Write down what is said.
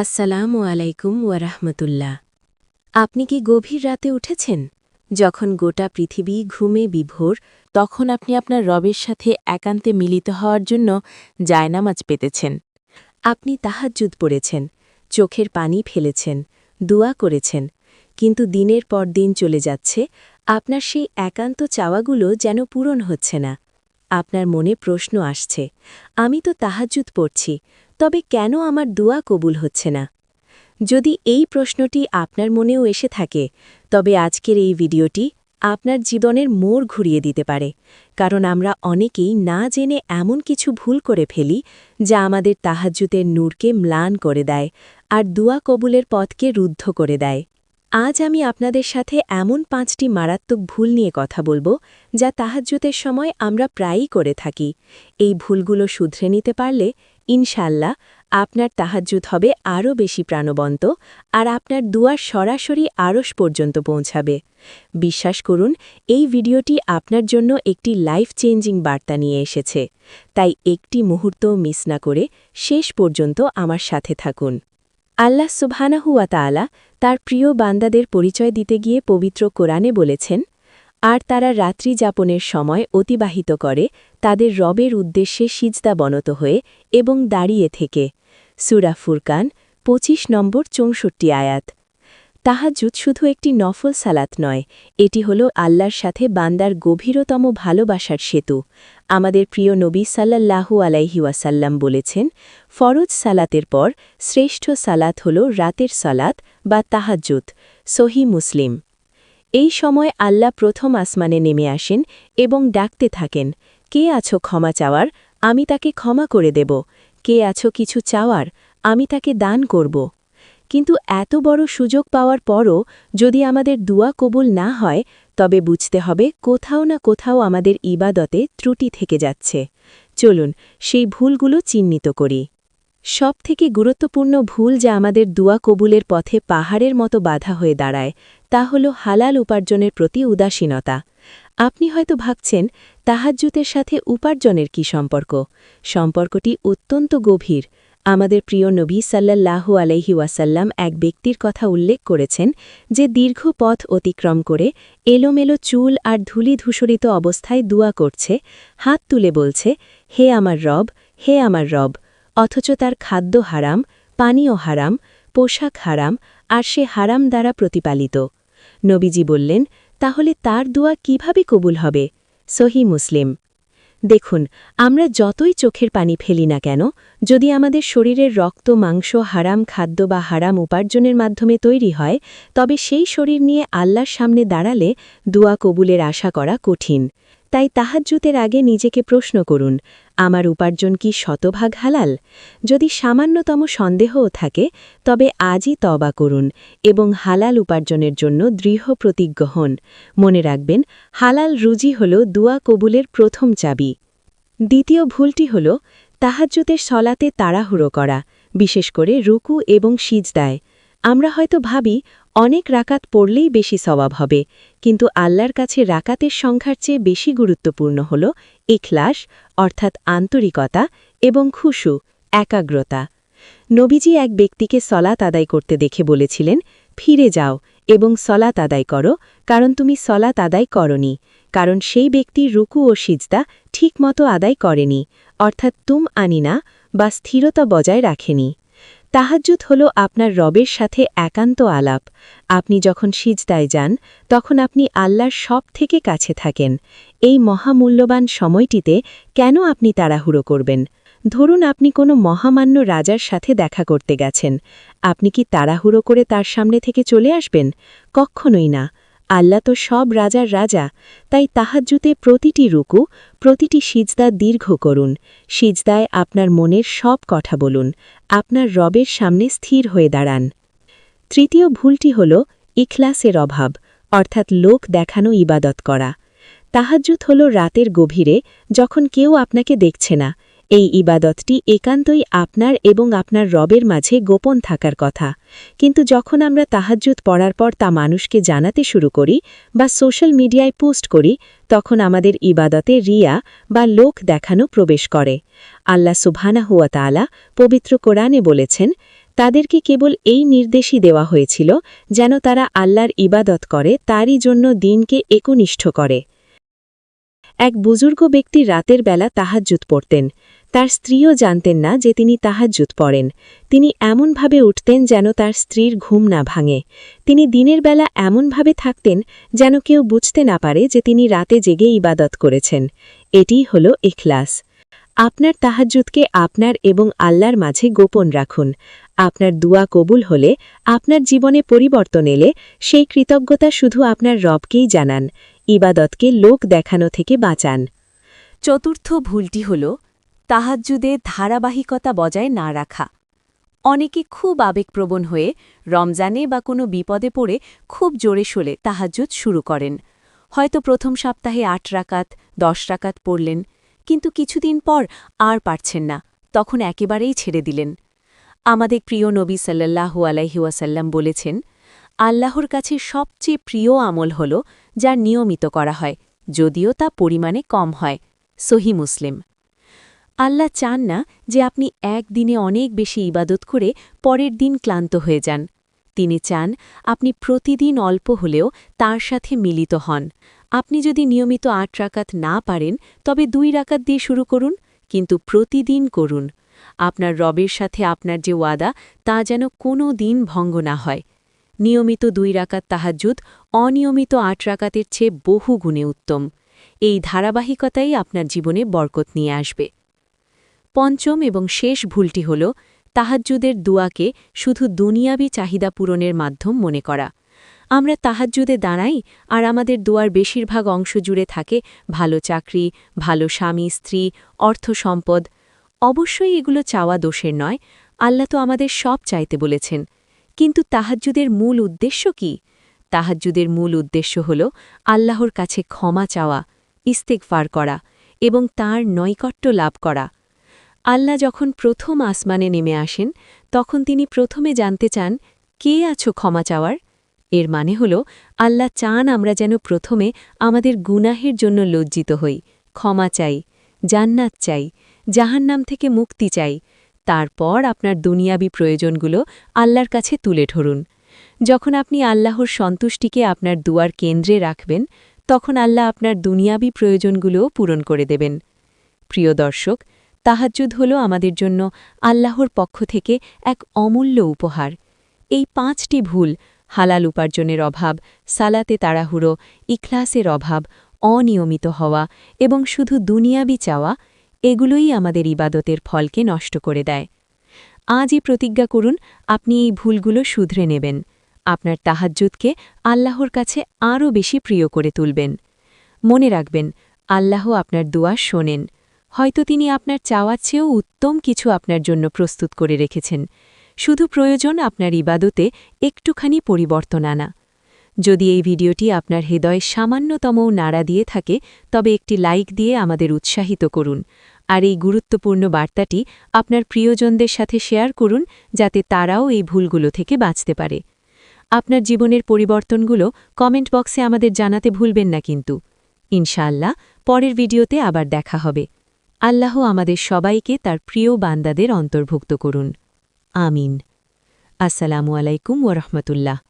আসসালামু আলাইকুম ওয়ারাহমতুল্লাহ। আপনি কি গভীর রাতে উঠেছেন? যখন গোটা পৃথিবী ঘুমে বিভোর, তখন আপনি আপনার রবের সাথে একান্তে মিলিত হওয়ার জন্য জায়নামাজ পেতেছেন। আপনি তাহাজ্জুদ পড়েছেন, চোখের পানি ফেলেছেন, দোয়া করেছেন, কিন্তু দিনের পর দিন চলে যাচ্ছে, আপনার সেই একান্ত চাওয়াগুলো যেন পূরণ হচ্ছে না। আপনার মনে প্রশ্ন আসছে, আমি তো তাহাজ্জুদ পড়ছি তবে কেন আমার দোয়া কবুল হচ্ছে না? যদি এই প্রশ্নটি আপনার মনেও এসে থাকে, তবে আজকের এই ভিডিওটি আপনার জীবনের মোড় ঘুরিয়ে দিতে পারে, কারণ আমরা অনেকেই না জেনে এমন কিছু ভুল করে ফেলি যা আমাদের তাহাজ্জুতের নূরকে ম্লান করে দেয় আর দুয়া কবুলের পথকে রুদ্ধ করে দেয়। আজ আমি আপনাদের সাথে এমন পাঁচটি মারাত্মক ভুল নিয়ে কথা বলব যা তাহাজ্জুতের সময় আমরা প্রায়ই করে থাকি। এই ভুলগুলো শুধরে নিতে পারলে ইনশাল্লাহ আপনার তাহাজ্জুদ হবে আরও বেশি প্রাণবন্ত আর আপনার দুয়ার সরাসরি আড়স পর্যন্ত পৌঁছাবে। বিশ্বাস করুন, এই ভিডিওটি আপনার জন্য একটি লাইফ চেঞ্জিং বার্তা নিয়ে এসেছে। তাই একটি মুহূর্ত মিস না করে শেষ পর্যন্ত আমার সাথে থাকুন। আল্লাহ সুবহানাহুয়া তাআলা তার প্রিয় বান্দাদের পরিচয় দিতে গিয়ে পবিত্র কোরআনে বলেছেন আর তারা রাত্রি যাপনের সময় অতিবাহিত করে, তাদের রবের উদ্দেশ্যে সিজদা বনত হয়ে এবং দাঁড়িয়ে থেকে। সুরা ফুরকান ২৫ নম্বর চৌষট্টি আয়াত। তাহাজুদ শুধু একটি নফল সালাত নয়, এটি হল আল্লাহর সাথে বান্দার গভীরতম ভালোবাসার সেতু। আমাদের প্রিয় নবী সাল্লাল্লাহু আলাইহি ওয়াসাল্লাম বলেছেন, ফরজ সালাতের পর শ্রেষ্ঠ সালাত হল রাতের সালাত বা তাহাজ্জুদ, সহি মুসলিম। এই সময় আল্লাহ প্রথম আসমানে নেমে আসেন এবং ডাকতে থাকেন, কে আছো ক্ষমা চাওয়ার? আমি তাকে ক্ষমা করে দেব। কে আছো কিছু চাওয়ার? আমি তাকে দান করব। কিন্তু এত বড় সুযোগ পাওয়ার পরও যদি আমাদের দুয়া কবুল না হয়, তবে বুঝতে হবে কোথাও না কোথাও আমাদের ইবাদতে ত্রুটি থেকে যাচ্ছে। চলুন, সেই ভুলগুলো চিহ্নিত করি। সব থেকে গুরুত্বপূর্ণ ভুল যা আমাদের দুয়া কবুলের পথে পাহাড়ের মতো বাধা হয়ে দাঁড়ায়, তা হল হালাল উপার্জনের প্রতি উদাসীনতা। আপনি হয়তো ভাবছেন, তাহাজ্জুতের সাথে উপার্জনের কি সম্পর্ক? সম্পর্কটি অত্যন্ত গভীর। আমাদের প্রিয় নবী সাল্লাল্লাহু আলাইহি ওয়াসাল্লাম এক ব্যক্তির কথা উল্লেখ করেছেন যে দীর্ঘ পথ অতিক্রম করে এলোমেলো চুল আর ধুলি ধূসরিত অবস্থায় দুয়া করছে, হাত তুলে বলছে, হে আমার রব, হে আমার রব। অথচ তার খাদ্য হারাম, পানীয় হারাম, পোশাক হারাম, আর সে হারাম দ্বারা প্রতিপালিত। নবীজি বললেন, তাহলে তার দোয়া কীভাবে কবুল হবে? সহি মুসলিম। দেখুন, আমরা যতই চোখের পানি ফেলি না কেন, যদি আমাদের শরীরের রক্ত, মাংস, হারাম খাদ্য বা হারাম উপার্জনের মাধ্যমে তৈরি হয়, তবে সেই শরীর নিয়ে আল্লাহর সামনে দাঁড়ালে দোয়া কবুলের আশা করা কঠিন। তাই তাহাজ্জুতের আগে নিজেকে প্রশ্ন করুন আমার উপার্জন কি শতভাগ হালাল? যদি সামান্যতম সন্দেহও থাকে, তবে আজই তবা করুন এবং হালাল উপার্জনের জন্য দৃঢ় প্রতিজ্ঞ হন। মনে রাখবেন, হালাল রুজি হল দুয়া কবুলের প্রথম চাবি। দ্বিতীয় ভুলটি হল তাহাজ্জুতের সলাতে তাড়াহুড়ো করা, বিশেষ করে রুকু এবং সিজদায়। আমরা হয়তো ভাবি অনেক রাকাত পড়লেই বেশি সবাব হবে, কিন্তু আল্লাহর কাছে রাকাতের সংখ্যার চেয়ে বেশি গুরুত্বপূর্ণ হল ইখলাস, অর্থাৎ আন্তরিকতা এবং খুশু, একাগ্রতা। নবীজি এক ব্যক্তিকে সলাত আদায় করতে দেখে বলেছিলেন, ফিরে যাও এবং সলাত আদায় করো, কারণ তুমি সলাত আদায় করনি, কারণ সেই ব্যক্তি রুকু ও সিজদা ঠিকমতো আদায় করেনি, অর্থাৎ তুম আনিনা বা স্থিরতা বজায় রাখেনি। তাহাজ্জুদ হল আপনার রবের সাথে একান্ত আলাপ। আপনি যখন সিজদায় যান, তখন আপনি আল্লাহর সব থেকে কাছে থাকেন। এই মহামূল্যবান সময়টিতে কেন আপনি তাড়াহুড়ো করবেন? ধরুন আপনি কোনো মহামান্য রাজার সাথে দেখা করতে গেছেন। আপনি কি তাড়াহুড়ো করে তার সামনে থেকে চলে আসবেন? কখনোই না। আল্লাহ তো সব রাজার রাজা, তাই তাহাজ্জুতে প্রতিটি রুকু, প্রতিটি সিজদা দীর্ঘ করুন। সিজদায় আপনার মনের সব কথা বলুন, আপনার রবের সামনে স্থির হয়ে দাঁড়ান। তৃতীয় ভুলটি হল ইখলাসের অভাব, অর্থাৎ লোক দেখানো ইবাদত করা। তাহাজ্জুত হল রাতের গভীরে, যখন কেউ আপনাকে দেখছে না এই ইবাদতটি একান্তই আপনার এবং আপনার রবের মাঝে গোপন থাকার কথা। কিন্তু যখন আমরা তাহাজ্জুদ পড়ার পর তা মানুষকে জানাতে শুরু করি বা সোশ্যাল মিডিয়ায় পোস্ট করি, তখন আমাদের ইবাদতে রিয়া বা লোক দেখানো প্রবেশ করে। আল্লাহ সুবহানা হুয়া তালা পবিত্র কোরআনে বলেছেন, তাদেরকে কেবল এই নির্দেশই দেওয়া হয়েছিল যেন তারা আল্লাহর ইবাদত করে, তারই জন্য দিনকে একনিষ্ঠ করে। এক বুজুর্গ ব্যক্তি রাতের বেলা তাহাজ্জুদ পড়তেন। তার স্ত্রীও জানতেন না যে তিনি তাহাজ্জুদ পড়েন। তিনি এমনভাবে উঠতেন যেন তার স্ত্রীর ঘুম না ভাঙে। তিনি দিনের বেলা এমনভাবে থাকতেন যেন কেউ বুঝতে না পারে যে তিনি রাতে জেগে ইবাদত করেছেন। এটিই হল ইখলাস। আপনার তাহাজ্জুদকে আপনার এবং আল্লাহর মাঝে গোপন রাখুন। আপনার দুয়া কবুল হলে, আপনার জীবনে পরিবর্তন এলে, সেই কৃতজ্ঞতা শুধু আপনার রবকেই জানান। ইবাদতকে লোক দেখানো থেকে বাঁচান। চতুর্থ ভুলটি হল, তাহাজ্জুদে ধারাবাহিকতা বজায় না রাখা। অনেকে খুব আবেগপ্রবণ হয়ে রমজানে বা কোনো বিপদে পড়ে খুব জোরে সোলে তাহাজ্জুদ শুরু করেন। হয়তো প্রথম সপ্তাহে আট রাকাত, দশ রাকাত পড়লেন, কিন্তু কিছুদিন পর আর পারছেন না, তখন একেবারেই ছেড়ে দিলেন। আমাদের প্রিয় নবী সাল্লাহু আলাইহুয়াসাল্লাম বলেছেন আল্লাহর কাছে সবচেয়ে প্রিয় আমল হল, যা নিয়মিত করা হয়, যদিও তা পরিমাণে কম হয়। সহি মুসলিম। আল্লাহ চান না যে আপনি একদিনে অনেক বেশি ইবাদত করে পরের দিন ক্লান্ত হয়ে যান। তিনি চান আপনি প্রতিদিন অল্প হলেও তার সাথে মিলিত হন। আপনি যদি নিয়মিত আট রাকাত না পারেন, তবে দুই রাকাত দিয়ে শুরু করুন, কিন্তু প্রতিদিন করুন। আপনার রবের সাথে আপনার যে ওয়াদা, তা যেন কোনো দিন ভঙ্গ না হয়। নিয়মিত দুই রাকাত তাহাজুদ অনিয়মিত আট রাকাতের চেয়ে বহু গুণে উত্তম। এই ধারাবাহিকতাই আপনার জীবনে বরকত নিয়ে আসবে। পঞ্চম এবং শেষ ভুলটি হল তাহাজ্জুদের দুয়াকে শুধু দুনিয়াবি চাহিদা পূরণের মাধ্যম মনে করা। আমরা তাহাজ্জুদে দাঁড়াই আর আমাদের দুয়ার বেশিরভাগ অংশ জুড়ে থাকে ভালো চাকরি, ভালো স্বামী, স্ত্রী, অর্থ সম্পদ। অবশ্যই এগুলো চাওয়া দোষের নয়, আল্লাহ তো আমাদের সব চাইতে বলেছেন। কিন্তু তাহাজ্জুদের মূল উদ্দেশ্য কি? তাহাজ্জুদের মূল উদ্দেশ্য হল আল্লাহর কাছে ক্ষমা চাওয়া ইস্তেকফার করা এবং তার নৈকট্য লাভ করা। আল্লাহ যখন প্রথম আসমানে নেমে আসেন, তখন তিনি প্রথমে জানতে চান, কে আছো ক্ষমা চাওয়ার? এর মানে হল, আল্লাহ চান আমরা যেন প্রথমে আমাদের গুনাহের জন্য লজ্জিত হই, ক্ষমা চাই, জান্নাত চাই, জাহান্নাম থেকে মুক্তি চাই তারপর আপনার দুনিয়াবি প্রয়োজনগুলো আল্লাহর কাছে তুলে ধরুন। যখন আপনি আল্লাহর সন্তুষ্টিকে আপনার দুয়ার কেন্দ্রে রাখবেন, তখন আল্লাহ আপনার দুনিয়াবি প্রয়োজনগুলোও পূরণ করে দেবেন। প্রিয় দর্শক, তাহাজ্জুদ হল আমাদের জন্য আল্লাহর পক্ষ থেকে এক অমূল্য উপহার। এই পাঁচটি ভুল, হালাল উপার্জনের অভাব, সালাতে তাড়াহুড়ো, ইখলাসের অভাব, অনিয়মিত হওয়া এবং শুধু দুনিয়াবি চাওয়া এগুলোই আমাদের ইবাদতের ফলকে নষ্ট করে দেয়। আজই প্রতিজ্ঞা করুন, আপনি এই ভুলগুলো শুধরে নেবেন। আপনার তাহাজ্জুদকে আল্লাহর কাছে আরও বেশি প্রিয় করে তুলবেন। মনে রাখবেন, আল্লাহ আপনার দোয়া শোনেন। হয়তো তিনি আপনার চাওয়ার চেয়েও উত্তম কিছু আপনার জন্য প্রস্তুত করে রেখেছেন। শুধু প্রয়োজন আপনার ইবাদতে একটুখানি পরিবর্তন আনা। যদি এই ভিডিওটি আপনার হৃদয়ে সামান্যতমও নাড়া দিয়ে থাকে, তবে একটি লাইক দিয়ে আমাদের উৎসাহিত করুন। আর এই গুরুত্বপূর্ণ বার্তাটি আপনার প্রিয়জনদের সাথে শেয়ার করুন যাতে তারাও এই ভুলগুলো থেকে বাঁচতে পারে। আপনার জীবনের পরিবর্তনগুলো কমেন্ট বক্সে আমাদের জানাতে ভুলবেন না কিন্তু। ইনশাআল্লাহ, পরের ভিডিওতে আবার দেখা হবে। আল্লাহ আমাদের সবাইকে তার প্রিয় বান্দাদের অন্তর্ভুক্ত করুন। আমিন। আসসালামু আলাইকুম ওরহমতুল্লাহ